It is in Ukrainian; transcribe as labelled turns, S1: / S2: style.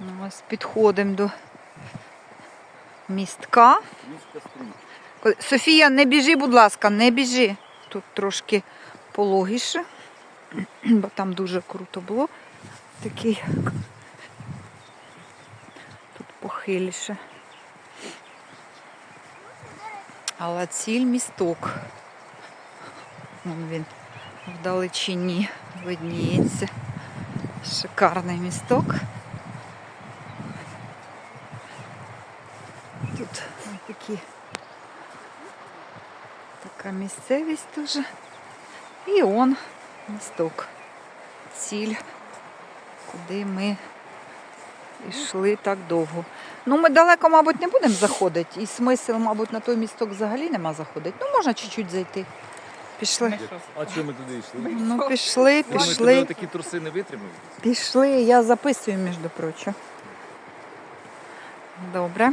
S1: Ну, Ось підходимо до містка. Софія, не біжи, будь ласка, не біжи. Тут трошки пологіше, бо там дуже круто було. Такий. Тут похиліше. Але ціль місток. Вон він вдалечині видніється. Шикарний місток. Тут такі така місцевість дуже. І он місток. Ціль, куди ми йшли так довго. Ну, ми далеко, мабуть, не будемо заходити. І смисл, мабуть, на той місток взагалі нема заходити. Ну, можна чуть-чуть зайти. Пішли.
S2: А чому ми туди йшли?
S1: Ну, пішли, пішли.
S2: такі труси не витримають.
S1: Пішли, я записую, між прочим. Добре.